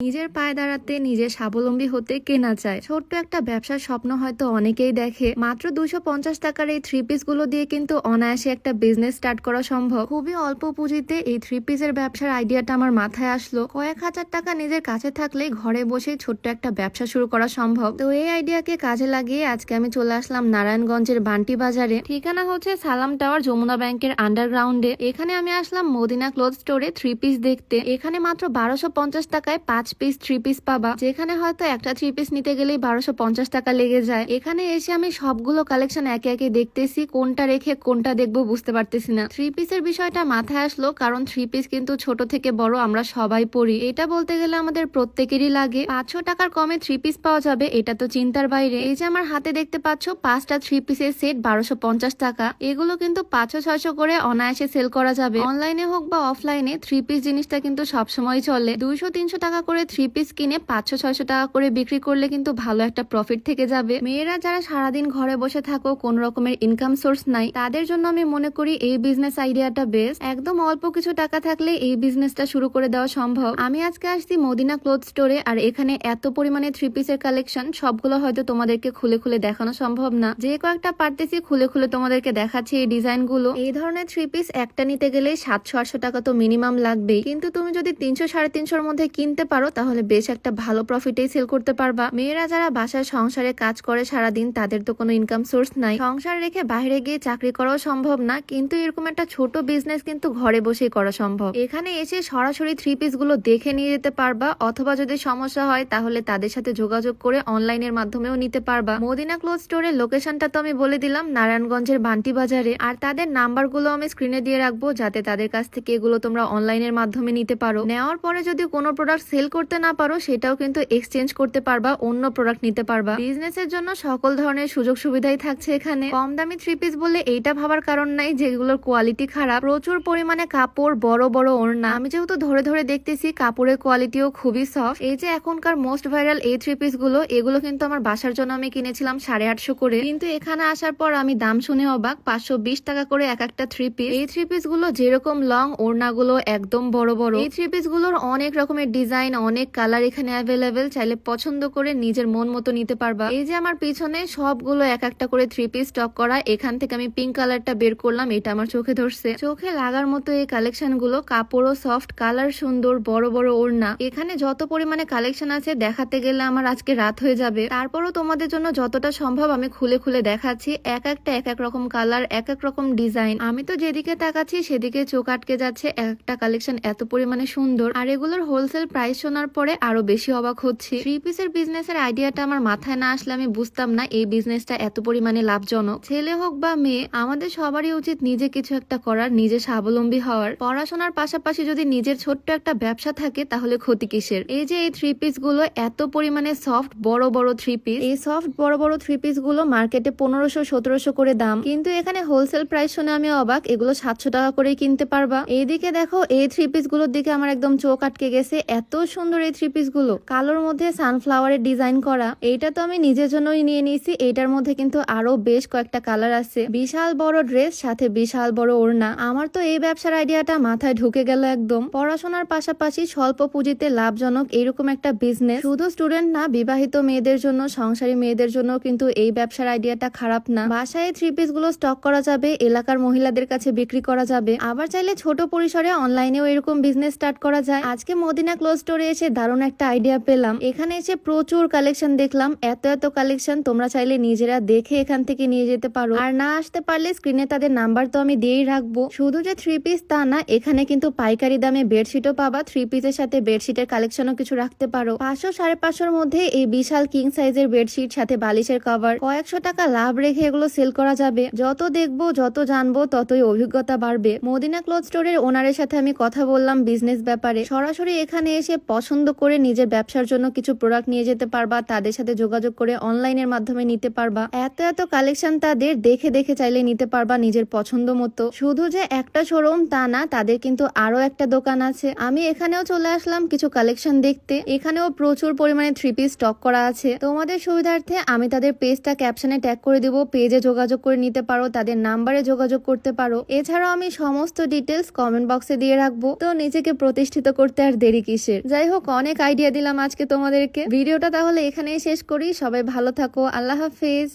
নিজের পায়ে দাঁড়াতে নিজের স্বাবলম্বী হতে কেনা চায়? ছোট্ট একটা ব্যবসার স্বপ্ন হয়তো অনেকেই দেখে। মাত্র দুশো পঞ্চাশ টাকার এই থ্রি পিসগুলো দিয়ে কিন্তু অনায়াসে একটা বিজনেস স্টার্ট করা সম্ভব। খুবই অল্প পুঁজিতে এই থ্রি পিসের ব্যবসার আইডিয়াটা আমার মাথায় আসলো। কয়েক হাজার টাকা নিজের কাছে থাকলে ঘরে বসেই ছোট্ট একটা ব্যবসা শুরু করা সম্ভব। তো এই আইডিয়াকে কাজে লাগিয়ে আজকে আমি চলে আসলাম নারায়ণগঞ্জের বান্টি বাজারে। ঠিকানা হচ্ছে সালাম টাওয়ার, যমুনা ব্যাংকের আন্ডারগ্রাউন্ডে এখানে আমি আসলাম মদিনা ক্লোথ স্টোরে থ্রি পিস দেখতে। এখানে মাত্র বারোশো পঞ্চাশ টাকায় পাঁচ পিস থ্রি পিস পাবা। যেখানে হয়তো একটা থ্রি পিস নিতে গেলেই বারোশো পঞ্চাশ টাকা লেগে যায়। এখানে এসে আমি সবগুলো কালেকশন একে একে দেখতেছি, কোনটা রেখে কোনটা দেখব বুঝতে পারতেছি না। থ্রি পিসের বিষয়টা মাথায় আসলো, কারণ থ্রি পিস কিন্তু ছোট থেকে বড় আমরা সবাই পড়ি। এটা বলতে গেলে আমাদের প্রত্যেকেরই লাগে। পাঁচশো টাকার কমে থ্রি পিস পাওয়া যাবে, এটা তো চিন্তার বাইরে। এই যে আমার হাতে দেখতে পাচ্ছ, পাঁচটা থ্রি পিসের সেট বারোশো পঞ্চাশ টাকা। এগুলো কিন্তু পাঁচশো, ছয়শো করে অনায়াসে সেল করা যাবে। অনলাইনে হোক বা অফলাইনে থ্রি পিস জিনিসটা কিন্তু সবসময় চলে। দুইশো, তিনশো টাকা করে থ্রি পিস কিনে পাঁচশো, ছয়শো টাকা করে বিক্রি করলে কিন্তু ভালো একটা প্রফিট থেকে যাবে। মেয়েরা যারা সারাদিন ঘরে বসে থাকো, কোন রকমের ইনকাম সোর্স নাই, তাদের জন্য আমি মনে করি এই বিজনেস আইডিয়াটা বেস্ট একদম অল্প কিছু টাকা থাকলে এই বিজনেসটা শুরু করে দেওয়া সম্ভব। আমি আজকে আসছি মদিনা ক্লোথ স্টোরে আর এখানে এত পরিমাণে থ্রি পিসের কালেকশন সবগুলো হয়তো তোমাদেরকে খুলে খুলে দেখানো সম্ভব না। যে কয়েকটা পারতেছি খুলে খুলে তোমাদেরকে দেখাচ্ছি এই ডিজাইনগুলো এই ধরনের থ্রি পিস একটা নিতে গেলে সাতশো, আটশো টাকা তো মিনিমাম লাগবেই। কিন্তু তুমি যদি তিনশো, সাড়ে তিনশোর মধ্যে কিনতে পারো তাহলে বেশ একটা ভালো প্রফিটেই সেল করতে পারবা। মেয়েরা যারা বাসায় সংসারে কাজ করে সারাদিন, তাদের তো কোনো ইনকাম সোর্স নাই। সংসার রেখে বাইরে গিয়ে চাকরি করাও সম্ভব না, কিন্তু এরকম একটা ছোট বিজনেস কিন্তু ঘরে বসেই করা সম্ভব। এখানে এসে সরাসরি থ্রি পিসগুলো দেখে নিয়ে যেতে পারবা, অথবা যদি সমস্যা হয়, তাহলে তাদের সাথে যোগাযোগ করে অনলাইনের মাধ্যমেও নিতে পারবা। মদিনা ক্লোথ স্টোরের লোকেশনটা তো আমি বলে দিলাম, নারায়ণগঞ্জের বান্টি বাজারে। আর তাদের নাম্বারগুলো আমি স্ক্রিনে দিয়ে রাখব, যাতে তাদের কাছ থেকে এগুলো তোমরা অনলাইনের মাধ্যমে নিতে পারো। নেওয়ার পরে যদি কোনো প্রোডাক্ট সেল করতে না পারো, সেটাও কিন্তু এক্সচেঞ্জ করতে পারবা, অন্য প্রোডাক্ট নিতে পারবা। বিজনেসের জন্য সকল ধরনের সুযোগ সুবিধাই থাকছে এখানে। কম দামি থ্রি পিস বলে এইটা ভাবার কারণ নাই, যেগুলোর কোয়ালিটি খারাপ। প্রচুর পরিমাণে কাপড়, বড় বড় ওড়না। আমি যেহেতু ধরে ধরে দেখতেছি, কাপড়ের কোয়ালিটিও খুবই সফট এই যে এখনকার মোস্ট ভাইরাল এই থ্রি পিসগুলো, এগুলো কিন্তু আমার বাসার জন্য আমি কিনেছিলাম সাড়ে আটশো করে। কিন্তু এখানে আসার পর আমি দাম শুনে অবাক, পাঁচশো বিশ টাকা করে এক একটা থ্রি পিস এই থ্রি পিসগুলো যেরকম লং ওড়না গুলো একদম বড় বড়। এই থ্রি পিসগুলোর অনেক রকমের ডিজাইন অনেক কালার এখানে অ্যাভেলেবেল চাইলে পছন্দ করে নিজের মন মতো নিতে পারবা। এই যে আমার পিছনে সবগুলো এক একটা করে থ্রি পিস স্টক করা, এখান থেকে আমি পিঙ্ক কালারটা বের করলাম, এটা আমার চোখে ধরছে। চোখে লাগার মতো এই কালেকশনগুলো কাপড়ও সফট কালার সুন্দর, বড় বড় ওড়না। এখানে যত পরিমাণে কালেকশন আছে, দেখাতে গেলে আমার আজকে রাত হয়ে যাবে। তারপরও তোমাদের জন্য যতটা সম্ভব আমি খুলে খুলে দেখাচ্ছি। এক একটা, এক এক রকম কালার এক এক রকম ডিজাইন আমি তো যেদিকে তাকাচ্ছি, সেদিকে চোখ আটকে যাচ্ছে। একটা কালেকশন এত পরিমাণে সুন্দর। আর এগুলোর হোলসেল প্রাইস শোনার পরে আরও বেশি অবাক হচ্ছি। থ্রি পিসের বিজনেসের আইডিয়াটা আমার মাথায় না আসলে আমি বুঝতাম না এই বিজনেসটা এত পরিমাণে লাভজনক। ছেলে হোক বা মেয়ে, আমাদের সবারই উচিত নিজে কিছু একটা করার, নিজে স্বাবলম্বী হওয়ার। পড়াশোনার পাশাপাশি যদি নিজের ছোট্ট একটা ব্যবসা থাকে, তাহলে ক্ষতি কিসের? এই যে এই থ্রি পিসগুলো এত পরিমাণে সফট বড় বড় থ্রি পিস এই সফট বড় বড় থ্রি পিসগুলো মার্কেটে পনেরোশো, সতেরোশো করে দাম। কিন্তু এখানে হোলসেল প্রাইস শুনে আমি অবাক, এগুলো সাতশো টাকা করেই কিনতে পারবা। এইদিকে দেখো, এই থ্রি পিসগুলোর দিকে আমার একদম চোখ আটকে গেছে, এত এই থ্রি পিসগুলো কালোর মধ্যে সানফ্লাওয়ারের ডিজাইন করা। এইটা তো আমি নিজের জন্যই নিয়ে নিয়েছি। এইটার মধ্যে কিন্তু আরও বেশ কয়েকটা কালার আছে। বিশাল বড় ড্রেস সাথে বিশাল বড় ওড়না। আমার তো এই ব্যবসার আইডিয়াটা মাথায় ঢুকে গেল একদম। পড়াশোনার পাশাপাশি স্বল্প পুঁজিতে লাভজনক এরকম একটা বিজনেস শুধু স্টুডেন্ট না, বিবাহিত মেয়েদের জন্য, সংসারী মেয়েদের জন্য কিন্তু এই ব্যবসার আইডিয়াটা খারাপ না। বাসায় থ্রি পিসগুলো স্টক করা যাবে, এলাকার মহিলাদের কাছে বিক্রি করা যাবে। আবার চাইলে ছোট পরিসরে অনলাইনেও এরকম বিজনেস স্টার্ট করা যায়। আজকে মদিনা ক্লোজ স্টোরে এসে দারুণ একটা আইডিয়া পেলাম। এখানে এসে প্রচুর কালেকশন দেখলাম। এত এত কালেকশন তোমরা চাইলে নিজেরা দেখে এখান থেকে নিয়ে যেতে পারো। আর না আসতে পারলে স্ক্রিনে তাদের নাম্বার তো আমি দিয়েই রাখব। শুধু যে থ্রি পিস তা না, এখানে কিন্তু পাইকারি দামে বেডশিটও পাবা। থ্রি পিসের সাথে বেডশিটের কালেকশনও কিছু রাখতে পারো। পাঁচশো সাড়ে পাঁচশোর মধ্যে এই বিশাল কিং সাইজের বেডশিট সাথে বালিশের কভার কয়েকশো টাকা লাভ রেখে এগুলো সেল করা যাবে। যত দেখব, যত জানব, ততই অভিজ্ঞতা বাড়বে। মদিনা ক্লোথ স্টোরের ওনারের সাথে আমি কথা বললাম বিজনেস ব্যাপারে। সরাসরি এখানে এসে পছন্দ করে নিজের ব্যবসার জন্য কিছু প্রোডাক্ট নিয়ে যেতে পারবা, তাদের সাথে যোগাযোগ করে অনলাইনের মাধ্যমে নিতে পারবা। এত এত কালেকশন তাদের দেখে দেখে চাইলে নিতে পারবা নিজের পছন্দ মতো। শুধু যে একটা শোরুম তা না, তাদের কিন্তু আরও একটা দোকান আছে। আমি এখানেও চলে আসলাম কিছু কালেকশন দেখতে। এখানেও প্রচুর পরিমাণে থ্রি পিস স্টক করা আছে। তোমাদের সুবিধার্থে আমি তাদের পেজটা ক্যাপশনে ট্যাগ করে দিব। পেজে যোগাযোগ করে নিতে পারো, তাদের নাম্বারে যোগাযোগ করতে পারো। এছাড়াও আমি সমস্ত ডিটেলস কমেন্ট বক্সে দিয়ে রাখব। তো নিজেকে প্রতিষ্ঠিত করতে আর দেরি কিসের? যাই হোক অনেক আইডিয়া দিলাম আজকে তোমাদেরকে। ভিডিওটা তাহলে এখানেই শেষ করি। সবাই ভালো থাকো। আল্লাহ হাফিজ।